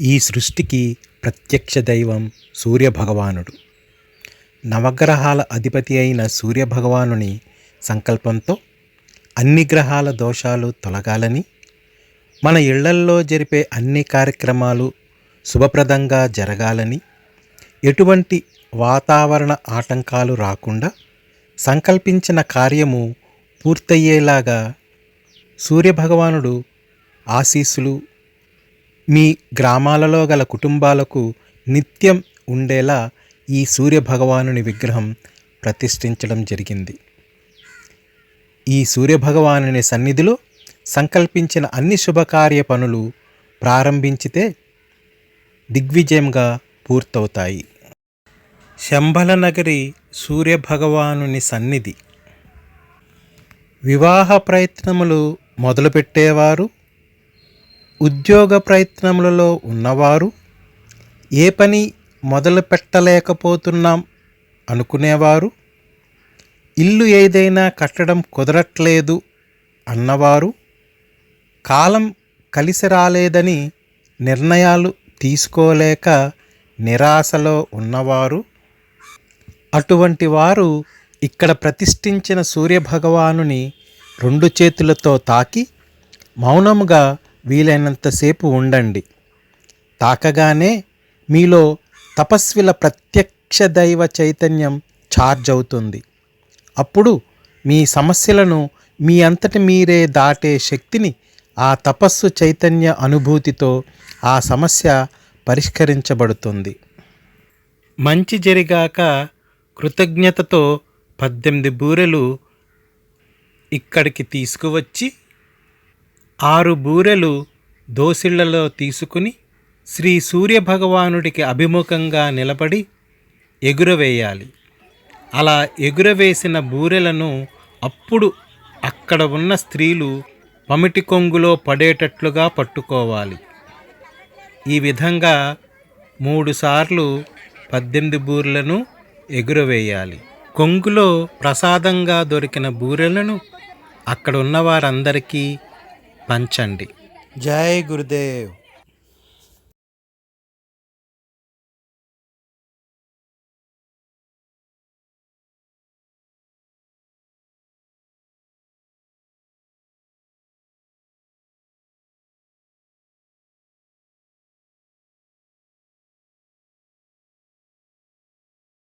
ఈ సృష్టికి ప్రత్యక్ష దైవం సూర్యభగవానుడు. నవగ్రహాల అధిపతి అయిన సూర్యభగవానుని సంకల్పంతో అన్ని గ్రహాల దోషాలు తొలగాలని మన ఇళ్ళల్లో జరిపే అన్ని కార్యక్రమాలు శుభప్రదంగా జరగాలని ఎటువంటి వాతావరణ ఆటంకాలు రాకుండా సంకల్పించిన కార్యము పూర్తయ్యేలాగా సూర్యభగవానుడు ఆశీస్సులు మీ గ్రామాలలో గల కుటుంబాలకు నిత్యం ఉండేలా ఈ సూర్యభగవానుని విగ్రహం ప్రతిష్ఠించడం జరిగింది. ఈ సూర్యభగవానుని సన్నిధిలో సంకల్పించిన అన్ని శుభకార్య పనులు ప్రారంభించితే దిగ్విజయంగా పూర్తవుతాయి. శంబలనగరి సూర్యభగవానుని సన్నిధి. వివాహ ప్రయత్నములు మొదలుపెట్టేవారు ఉద్యోగ ప్రయత్నములలో ఉన్నవారు ఏ పని మొదలు పెట్టలేకపోతున్నాం అనుకునేవారు ఇల్లు ఏదైనా కట్టడం కుదరట్లేదు అన్నవారు కాలం కలిసి రాలేదని నిర్ణయాలు తీసుకోలేక నిరాశలో ఉన్నవారు అటువంటి వారు ఇక్కడ ప్రతిష్ఠించిన సూర్యభగవానుని రెండు చేతులతో తాకి మౌనముగా వీలైనంతసేపు ఉండండి. తాకగానే మీలో తపస్విల ప్రత్యక్ష దైవ చైతన్యం ఛార్జ్ అవుతుంది. అప్పుడు మీ సమస్యలను మీ అంతటి మీరే దాటే శక్తిని ఆ తపస్సు చైతన్య అనుభూతితో ఆ సమస్య పరిష్కరించబడుతుంది. మంచి జరిగాక కృతజ్ఞతతో పద్దెనిమిది బూరెలు ఇక్కడికి తీసుకువచ్చి ఆరు బూరెలు దోసిళ్ళలో తీసుకుని శ్రీ సూర్యభగవానుడికి అభిముఖంగా నిలబడి ఎగురవేయాలి. అలా ఎగురవేసిన బూరెలను అప్పుడు అక్కడ ఉన్న స్త్రీలు పమిటి కొంగులో పడేటట్లుగా పట్టుకోవాలి. ఈ విధంగా మూడుసార్లు పద్దెనిమిది బూరెలను ఎగురవేయాలి. కొంగులో ప్రసాదంగా దొరికిన బూరెలను అక్కడ ఉన్న వారందరికీ పంచండి జై గురుదేవ్.